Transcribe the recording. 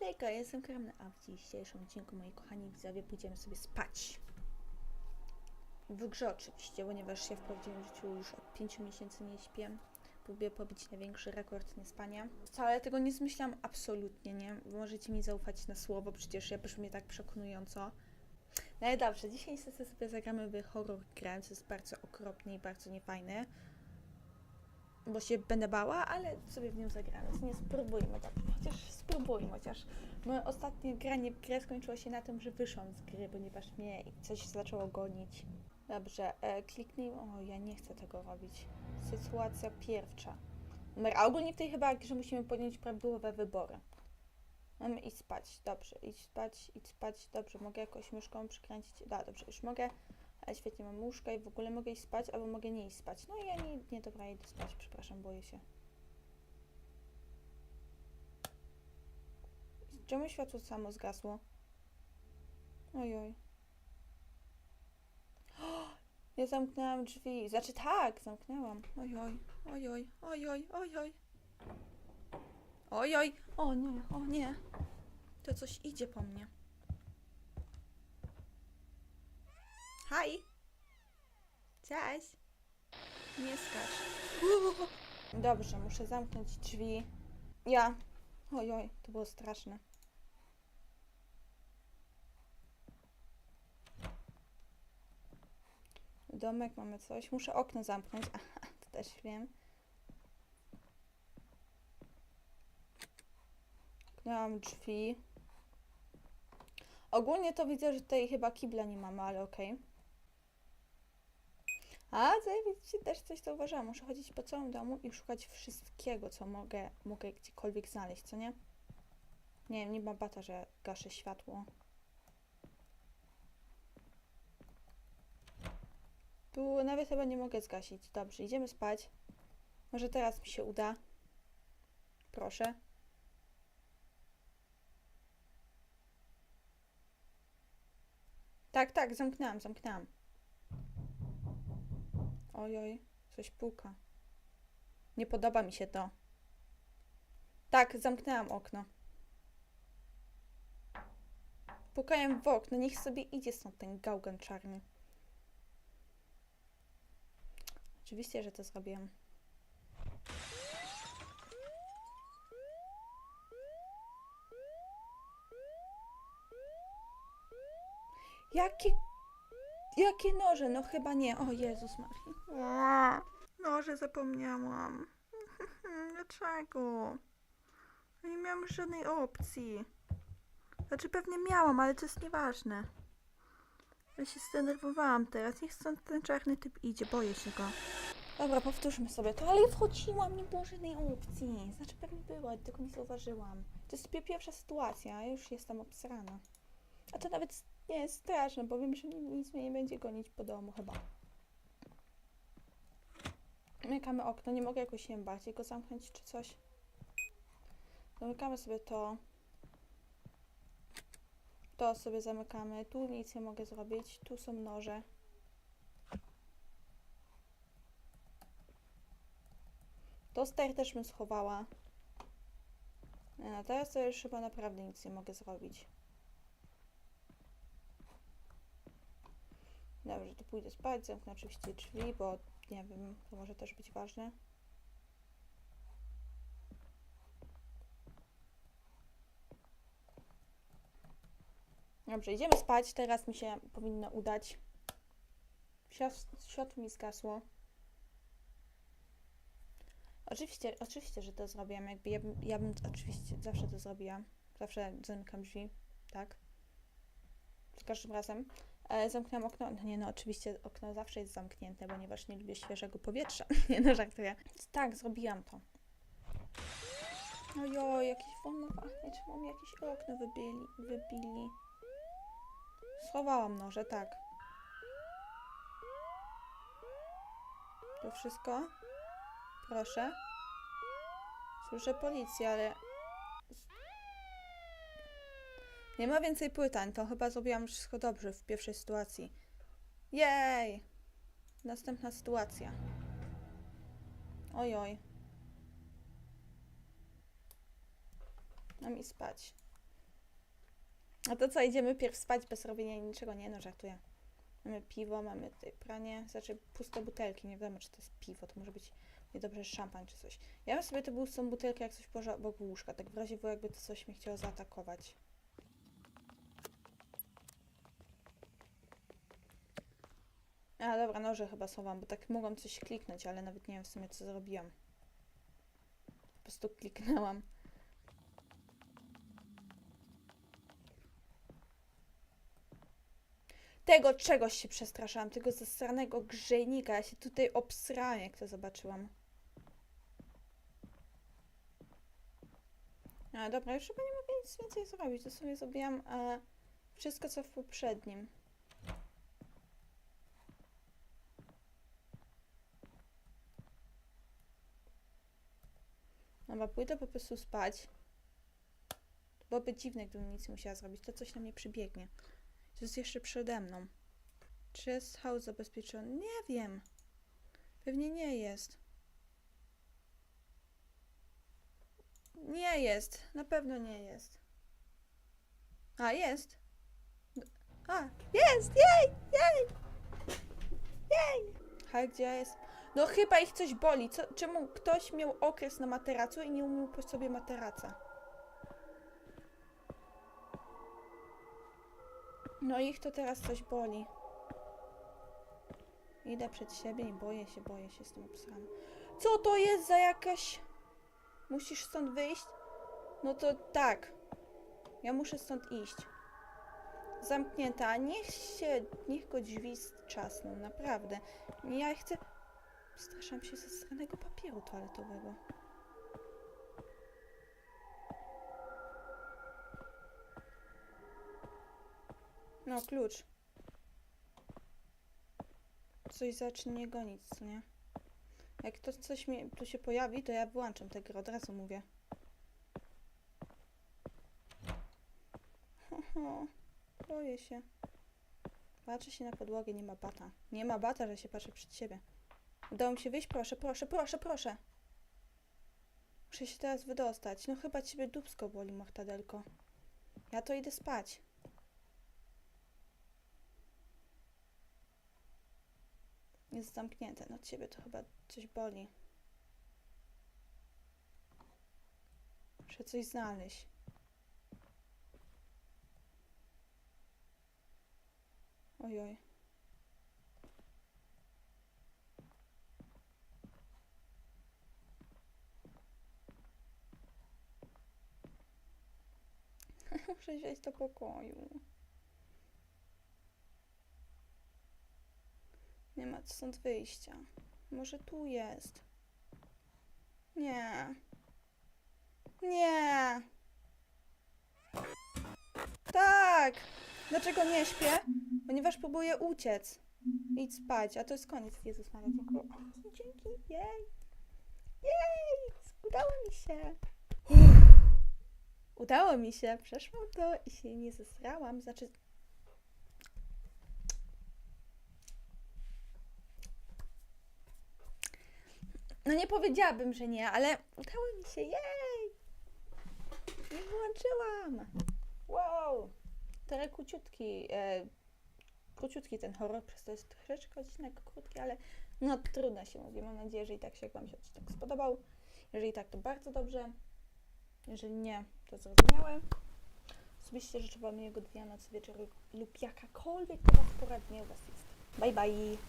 Naklejka, ja jestem Kremna, a w dzisiejszym odcinku, moi kochani widzowie, pójdziemy sobie spać. W grze oczywiście, ponieważ ja w prawdziwym życiu już od 5 miesięcy nie śpię. Próbuję pobić największy rekord niespania. Wcale tego nie zmyślam absolutnie, nie? Możecie mi zaufać na słowo, przecież ja brzmię tak przekonująco. No ale dobrze, dzisiaj niestety sobie zagramy w horror grę, co jest bardzo okropne i bardzo niefajne. Bo się będę bała, ale sobie w nią zagramy. Więc nie spróbujmy tak. Chociaż spróbujmy, chociaż moje ostatnie granie w grę skończyło się na tym, że wyszłam z gry, ponieważ mnie coś zaczęło gonić. Dobrze, e, kliknij. O, ja nie chcę tego robić. Sytuacja pierwsza. Numer, a ogólnie w tej chyba grze musimy podjąć prawidłowe wybory. Mamy iść spać. Dobrze, idź spać, idź spać. Dobrze, mogę jakoś myszką przykręcić. Da, dobrze, już mogę. Ale świetnie mam łóżka i w ogóle mogę iść spać, albo mogę nie iść spać. No i ja nie, nie dobra, idę spać, przepraszam, boję się. Czemu światło samo zgasło? Ojoj. Ja zamknęłam drzwi. Znaczy tak, zamknęłam. Ojoj, ojoj, ojoj, ojoj. Ojoj, o nie, o nie. To coś idzie po mnie. Haj! Cześć! Nie skacz. Dobrze, muszę zamknąć drzwi. Ja. Ojoj, to było straszne. Domek, mamy coś. Muszę okno zamknąć. Aha, to też wiem. Zamknęłam drzwi. Ogólnie to widzę, że tutaj chyba kibla nie mamy, ale okej. A, widzicie, też coś zauważyłam. Muszę chodzić po całym domu i szukać wszystkiego, co mogę, mogę gdziekolwiek znaleźć, co nie? Nie wiem, nie ma bata, że gaszę światło. Tu nawet chyba nie mogę zgasić. Dobrze, idziemy spać. Może teraz mi się uda. Proszę. Tak, tak, zamknęłam, zamknęłam. Ojoj, coś puka. Nie podoba mi się to. Tak, zamknęłam okno. Pukają w okno, niech sobie idzie stąd ten gałgan czarny. Oczywiście, że to zrobiłam. Jakie... Jakie noże? No chyba nie. O Jezus Maria. Noże zapomniałam. Dlaczego? Nie miałam żadnej opcji. Znaczy pewnie miałam, ale to jest nieważne. Ja się zdenerwowałam teraz. Niech stąd ten czarny typ idzie. Boję się go. Dobra, powtórzmy sobie to, ale ja wchodziłam, nie było żadnej opcji. Znaczy pewnie była, tylko nie zauważyłam. To jest dopiero pierwsza sytuacja, a ja już jestem obsrana. A to nawet nie jest straszne, bo wiem, że ni- nic mnie nie będzie gonić po domu chyba. Zamykamy okno, nie mogę jakoś się bardziej go zamknąć czy coś. Zamykamy sobie to. To sobie zamykamy. Tu nic nie mogę zrobić. Tu są noże. Toster też bym schowała. No teraz to już chyba naprawdę nic nie mogę zrobić. Dobrze, to pójdę spać, zamknę oczywiście drzwi, bo nie wiem, to może też być ważne. Dobrze, idziemy spać. Teraz mi się powinno udać. Świat- Światło mi zgasło. Oczywiście, oczywiście, że to zrobiłam. Jakby ja bym, ja bym oczywiście zawsze to zrobiłam. Zawsze zamykam drzwi, tak? Z każdym razem. E, zamknęłam okno. No nie, no oczywiście okno zawsze jest zamknięte, ponieważ nie lubię świeżego powietrza. nie no, żartuję. Tak, zrobiłam to. Ojoj, jakieś włamywanie. Czemu mi jakieś okno wybili? wybili? Schowałam noże, tak. To wszystko? Proszę. Słyszę policję, ale... Nie ma więcej pytań, to chyba zrobiłam wszystko dobrze w pierwszej sytuacji. Jej! Następna sytuacja. Ojoj. Mam i spać. A to co, idziemy pierw spać bez robienia niczego? Nie no, żartuję. Mamy piwo, mamy tutaj pranie, znaczy puste butelki, nie wiadomo czy to jest piwo, to może być niedobrze szampan czy coś. Ja bym sobie tę pustą butelkę jak coś położyła obok łóżka, tak w razie było jakby to coś mnie chciało zaatakować. A dobra, noże chyba schowam, bo tak mogłam coś kliknąć, ale nawet nie wiem w sumie co zrobiłam. Po prostu kliknęłam. Tego czegoś się przestraszałam, tego zasranego grzejnika. Ja się tutaj obsrałam, jak to zobaczyłam. A dobra, już chyba nie mogę nic więcej zrobić. To sobie zrobiłam e, wszystko, co w poprzednim. Dobra, pójdę po prostu spać. Byłoby dziwne, gdybym nic nie musiała zrobić. To coś na mnie przybiegnie. To jest jeszcze przede mną. Czy jest chaos zabezpieczony? Nie wiem. Pewnie nie jest. Nie jest. Na pewno nie jest. A, jest. A, jest! Jej! Jej! Jej! A gdzie jest? No chyba ich coś boli. Co, czemu ktoś miał okres na materacu i nie umiał po sobie materaca? No ich to teraz coś boli. Idę przed siebie i boję się, boję się z tym obsranym. Co to jest za jakaś... Musisz stąd wyjść? No to tak. Ja muszę stąd iść. Zamknięta. Niech się... Niech go drzwi trzasną, naprawdę. Ja chcę... Straszam się ze stranego papieru toaletowego. No, klucz. Coś zacznie gonić, nie? Jak to coś mi tu się pojawi, to ja wyłączam tę grę, od razu mówię. Oho, boję się. Patrzę się na podłogę, nie ma bata. Nie ma bata, że się patrzę przed siebie. Udało mi się wyjść? Proszę, proszę, proszę, proszę. Muszę się teraz wydostać. No chyba ciebie dubsko boli, mortadelko. Ja to idę spać. Jest zamknięte. No ciebie to chyba coś boli. Muszę coś znaleźć. Ojoj. Muszę wejść do pokoju. Nie ma stąd wyjścia. Może tu jest. Nie. Nie. Tak. Dlaczego nie śpię? Ponieważ próbuję uciec. Idź spać, a to jest koniec. Jezus Maria, dziękuję. Dzięki, jej. Jej, udało mi się. Udało mi się, przeszłam to i się nie zesrałam. Znaczy, No nie powiedziałabym, że nie, ale udało mi się, jej! Nie wyłączyłam! Wow! Trochę króciutki, e, króciutki ten horror, przez to jest troszeczkę odcinek krótki, ale no trudno się mówi. Mam nadzieję, że i tak się Wam się odcinek spodobał. Jeżeli tak, to bardzo dobrze. Jeżeli nie, to zrozumiałe. Osobiście życzę Wam miłego dnia, nocy, wieczoru lub jakakolwiek to Was pora dnia u Was jest. Bye bye!